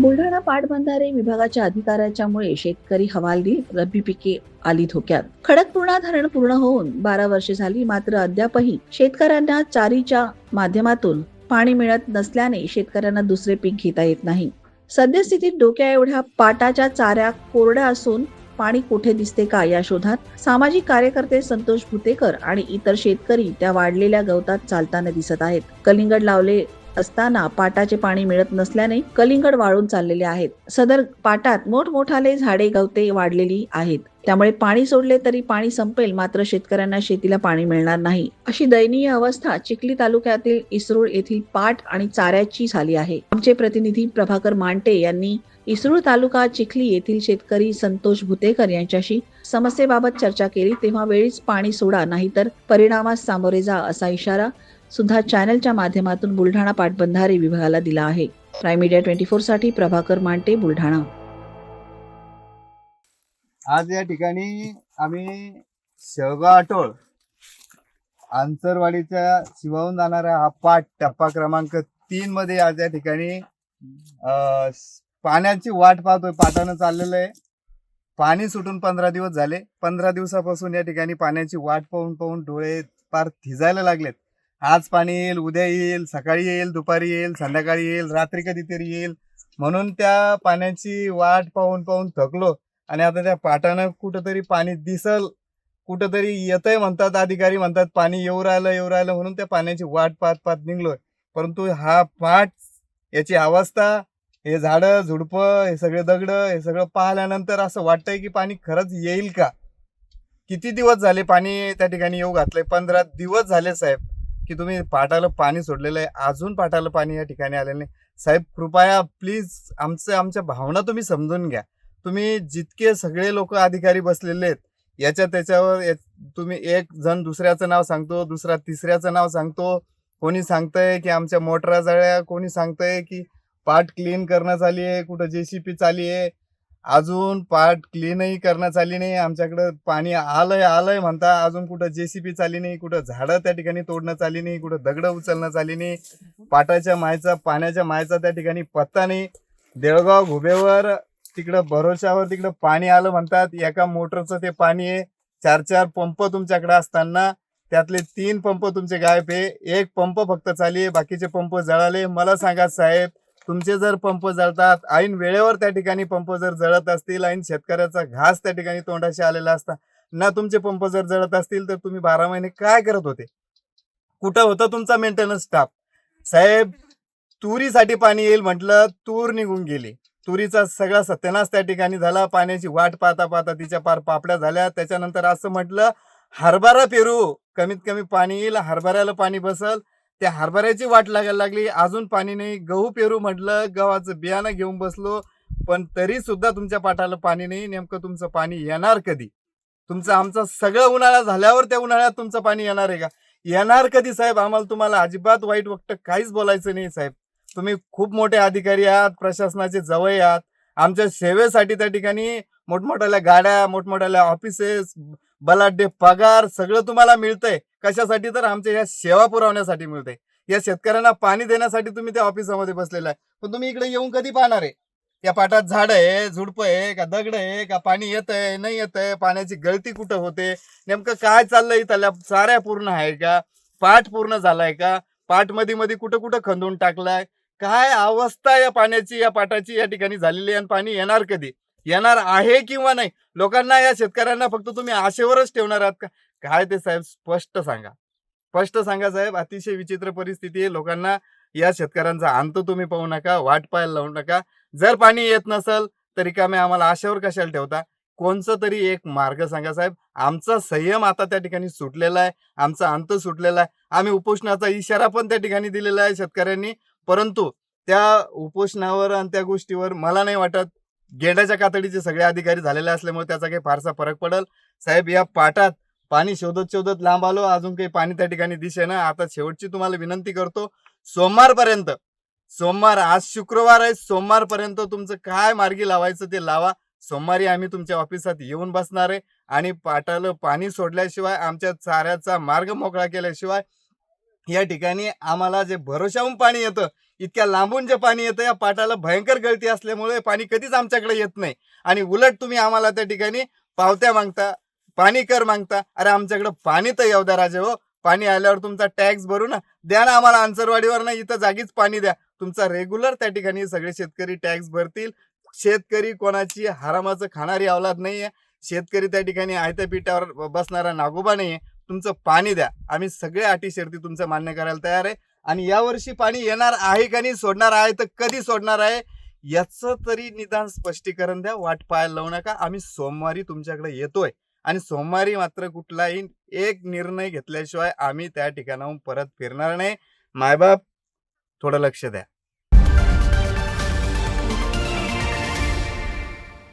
बुलढाणा पाटबंधारे विभागाच्या अधिकाऱ्याच्यामुळे शेतकरी हवालदिल रब्बी पिके आली धोक्यात. खडकपूर्णा धरण पूर्ण होऊन बारा वर्षे झाली मात्र अद्यापही शेतकऱ्यांना चारीच्या माध्यमातून पाणी मिळत नसल्याने शेतकऱ्यांना दुसरे पीक घेता येत नाही. सद्यस्थितीत डोक्या एवढ्या पाटाच्या चाऱ्या कोरड्या असून पाणी कुठे दिसते का या शोधात सामाजिक कार्यकर्ते संतोष भुतेकर आणि इतर शेतकरी त्या वाढलेल्या गवतात चालताना दिसत आहेत. कलिंगड लावले असताना पाटाचे पाणी मिळत नसल्याने कलिंगड वाळून चाललेले आहेत. सदर पाटात मोठमोठाले झाडे गवते वाढलेली आहेत. त्यामुळे पाणी सोडले तरी पाणी संपेल मात्र शेतकऱ्यांना शेतीला पाणी मिळणार नाही. अशी दयनीय अवस्था चिखली तालुक्यातील इसरूळ येथील पाट आणि चाऱ्याची झाली आहे. आमचे प्रतिनिधी प्रभाकर मांटे यांनी इसरूळ तालुका चिखली येथील शेतकरी संतोष भुतेकर यांच्याशी समस्येबाबत चर्चा केली. तेव्हा वेळीच पाणी सोडा नाहीतर परिणामास सामोरे जा असा इशारा सुद्धा चॅनलच्या माध्यमातून बुलढाणा पाटबंधारे विभागाला दिला आहे. प्राईम मीडिया ट्वेंटी फोरसाठी प्रभाकर मांटे बुलढाणा. आज या ठिकाणी आम्ही शेवगाव आटोळ आंतरवाडीच्या शिवाहून जाणारा हा पाठ टप्पा क्रमांक तीन मध्ये आज या ठिकाणी अं, पाण्याची वाट पाहतोय पाटानं चाललेलं आहे. पाणी सुटून पंधरा दिवस झाले. पंधरा दिवसापासून या ठिकाणी पाण्याची वाट पाहून पाहून डोळे पार थिजायला लागलेत. आज पाणी येईल उद्या येईल सकाळी येईल दुपारी येईल संध्याकाळी येईल रात्री कधीतरी येईल. म्हणून त्या पाण्याची वाट पाहून पाहून थकलो. आणि आता त्या पाटानं कुठंतरी पाणी दिसल कुठंतरी येतंय म्हणतात अधिकारी म्हणतात पाणी येऊ राहिलं येऊ राहिलं म्हणून त्या पाण्याची वाट पाहत पाहत निघलोय. परंतु हा पाट याची अवस्था हे झाडं झुडपं हे सगळे दगड हे सगळं पाहिल्यानंतर असं वाटतंय की पाणी खरंच येईल का? किती दिवस झाले पाणी त्या ठिकाणी येऊ घातलंय? पंधरा दिवस झाले साहेब. की तुम्ही पाटाला पाणी सोडलेलं आहे. अजून पाटाला पाणी या ठिकाणी आलेलं नाही. साहेब कृपया प्लीज आमचं आमच्या भावना तुम्ही समजून घ्या. तुम्ही जितके सगळे लोक अधिकारी बसलेले आहेत याच्या त्याच्यावर या- तुम्ही एक जण दुसऱ्याचं नाव सांगतो दुसरा तिसऱ्याचं नाव सांगतो. कोणी सांगतंय की आमच्या मोटरा जळ्या कोणी सांगतंय की पाट क्लीन करणं चाली आहे कुठं जे सी पी चाली आहे. अजून पार्ट क्लीनही करणं चाली नाही. आमच्याकडं पाणी आलंय आलंय म्हणता. अजून कुठं जेसीपी चाली नाही कुठं झाडं त्या ठिकाणी तोडणं चाली नाही कुठं दगडं उचलणं चाली नाही. पाटाच्या मायचा पाण्याच्या मायचा त्या ठिकाणी पत्ता नाही. देळगाव घुबेवर तिकडं भरोशावर तिकडं पाणी आलं म्हणतात. एका मोटरचं ते पाणी आहे. चार चार पंप तुमच्याकडे असताना त्यातले तीन पंप तुमचे गायब आहे. एक पंप फक्त चाली आहे. बाकीचे पंप जळाले. मला सांगा साहेब तुमचे जर पंप जळतात ऐन वेळेवर त्या ठिकाणी पंप जर जळत असतील ऐन शेतकऱ्याचा घास त्या ठिकाणी तोंडाशी आलेला असता ना तुमचे पंप जर जळत असतील तर तुम्ही बारा महिने काय करत होते? कुठं होतं तुमचा मेंटेनन्स स्टाफ साहेब तुरीसाठी पाणी येईल म्हटलं तूर निघून गेली. तुरीचा सगळा सत्यानाश त्या ठिकाणी झाला पाण्याची वाट पाहता पाहता तिच्या पार पापड्या झाल्या. त्याच्यानंतर असं म्हटलं हरभरा पेरू कमीत कमी पाणी येईल हरभऱ्याला पाणी बसल त्या हरभऱ्याची वाट लागायला लागली. अजून पाणी नाही. गहू पेरू म्हटलं गव्हाचं बियाणं घेऊन बसलो. पण तरी सुद्धा तुमच्या पाठाला पाणी नाही. नेमकं तुमचं पाणी येणार कधी? तुमचं आमचं सगळं उन्हाळा झाल्यावर त्या उन्हाळ्यात तुमचं पाणी येणार आहे का? येणार कधी साहेब? आम्हाला तुम्हाला अजिबात वाईट वक्त काहीच बोलायचं नाही साहेब. तुम्ही खूप मोठे अधिकारी आहात प्रशासनाचे जवळ आहात. आमच्या सेवेसाठी त्या ठिकाणी मोठमोठ्याल्या गाड्या मोठमोठ्याल्या ऑफिसेस बलाढ्य पगार सगळं तुम्हाला मिळतंय. कशासाठी तर आमच्या या सेवा पुरवण्यासाठी मिळते या शेतकऱ्यांना पाणी देण्यासाठी तुम्ही त्या ऑफिसामध्ये बसलेला आहे. पण तुम्ही इकडे येऊन कधी पाहणार आहे? या पाटात झाड आहे झुडप आहे का दगड आहे का पाणी येत आहे नाही येत आहे पाण्याची गळती कुठं होते? नेमकं काय चाललंय त्याला साऱ्या पूर्ण आहे का? पाठ पूर्ण झालाय का? पाठमध्ये मध्ये कुठं कुठं खंदून टाकलाय? काय अवस्था या पाण्याची या पाटाची? या ठिकाणी झालेली आहे आणि पाणी येणार कधी? येणार आहे किंवा नाही? लोकांना या शेतकऱ्यांना फक्त तुम्ही आशेवरच ठेवणार आहात का? काय ते साहेब स्पष्ट सांगा. स्पष्ट सांगा साहेब अतिशय विचित्र परिस्थिती आहे. लोकांना या शेतकऱ्यांचा अंत तुम्ही पाहू नका वाट पाहायला लावू नका. जर पाणी येत नसल तरी का मी आम्हाला आशेवर कशाला ठेवता? कोणचं तरी एक मार्ग सांगा साहेब. आमचा संयम आता त्या ठिकाणी सुटलेला आहे. आमचा अंत सुटलेला आहे. आम्ही उपोषणाचा इशारा पण त्या ठिकाणी दिलेला आहे शेतकऱ्यांनी. परंतु त्या उपोषणावर आणि त्या गोष्टीवर मला नाही वाटत गेंड्याच्या कातडीचे सगळे अधिकारी झालेले असल्यामुळे त्याचा काही फारसा फरक पडेल. साहेब या पाटात पाणी शोधत शोधत लांब आलो. अजून काही पाणी त्या ठिकाणी दिसे ना आता शेवटची तुम्हाला विनंती करतो सोमवारपर्यंत सोमवार आज शुक्रवार आहे. सोमवारपर्यंत तुमचं काय मार्गी लावायचं ते लावा. सोमवारी आम्ही तुमच्या ऑफिसात येऊन बसणार आहे. आणि पाटाला पाणी सोडल्याशिवाय आमच्या चाऱ्याचा मार्ग मोकळा केल्याशिवाय या ठिकाणी आम्हाला जे भरोशाहून पाणी येतं इतक्या लांबून जे पाणी येतं या पाटाला भयंकर गळती असल्यामुळे पाणी कधीच आमच्याकडे येत नाही. आणि उलट तुम्ही आम्हाला त्या ठिकाणी पावत्या मागता पाणी कर मागता. अरे आमच्याकडे पाणी तर येऊ द्या राजे हो. पाणी आल्यावर तुमचा टॅक्स भरू ना. द्या ना आम्हाला आंसरवाडीवर ना इथं जागीच पाणी द्या. तुमचा रेग्युलर त्या ठिकाणी सगळे शेतकरी टॅक्स भरतील. शेतकरी कोणाची हरामाचं खाणारी अवलाद नाहीये. शेतकरी त्या ठिकाणी आयत्या पिठावर बसणारा नागोबा नाहीये. तुमचं पाणी द्या. आम्ही सगळे अटी शर्ती तुमचं मान्य करायला तयार आहे. आणि यावर्षी पाणी येणार आहे का नाही सोडणार आहे तर कधी सोडणार आहे याचं तरी निदान स्पष्टीकरण द्या वाट पाहायला लावू नका. आम्ही सोमवारी तुमच्याकडे येतोय आणि सोमवारी मात्र कुठलाही एक निर्णय घेतल्याशिवाय आम्ही त्या ठिकाणाहून परत फिरणार नाही. मायबाप थोडं लक्ष द्या.